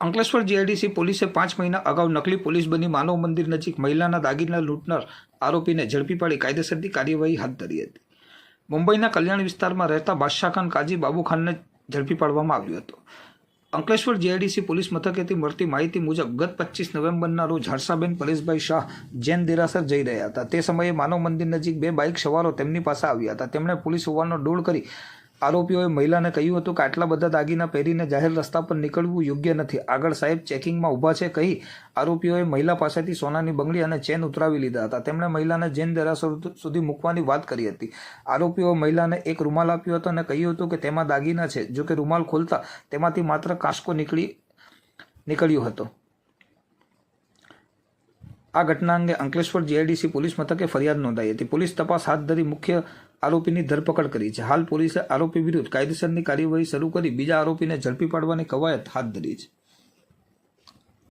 Ankleshwar GIDC પોલીસે પાંચ મહિના અગાઉ નકલી પોલીસ બની માનવ મંદિર નજીક મહિલાના દાગીના લૂંટનાર આરોપીને ઝડપી પાડી કાયદેસરની કાર્યવાહી હાથ ધરી હતી. મુંબઈના કલ્યાણ વિસ્તારમાં રહેતા બાદશાહ ખાન કાજી બાબુ ખાનને ઝડપી પાડવામાં આવ્યો હતો. અંકલેશ્વર જીઆઈડીસી પોલીસ મથકેથી મળતી માહિતી મુજબ ગત પચીસ નવેમ્બરના રોજ હર્ષાબેન પરેશભાઈ શાહ, જૈન દેરાસર જઈ રહ્યા હતા. તે સમયે માનવ મંદિર નજીક બે બાઇક સવારો તેમની પાસે આવ્યા હતા. તેમણે પોલીસ હોવાનો ડોળ કરી આરોપીઓએ મહિલાને કહ્યું હતું કે આટલા બધા દાગીના પહેરીને જાહેર રસ્તા પર નીકળવું યોગ્ય નથી. આગળ સાહેબ ચેકિંગમાં ઊભા છે કહી આરોપીઓએ મહિલા પાસેથી સોનાની બંગડી અને ચેન ઉતરાવી લીધા હતા. તેમણે મહિલાને જૈન દેરાસર સુધી મૂકવાની વાત કરી હતી. આરોપીઓએ મહિલાને એક રૂમાલ આપ્યો હતો અને કહ્યું હતું કે તેમાં દાગીના છે. જો કે રૂમાલ ખોલતા તેમાંથી માત્ર કાંસકો નીકળી, નીકળ્યો હતો. આ ઘટના અંગે અંકલેશ્વર જીઆઈડીસી પોલીસ મથકે ફરિયાદ નોંધાઈ હતી. પોલીસ તપાસ હાથ ધરી મુખ્ય આરોપીની ધરપકડ કરી છે. હાલ પોલીસે આરોપી વિરુદ્ધ કાયદેસરની કાર્યવાહી શરૂ કરી બીજા આરોપીને ઝડપી પાડવાની કવાયત હાથ ધરી છે.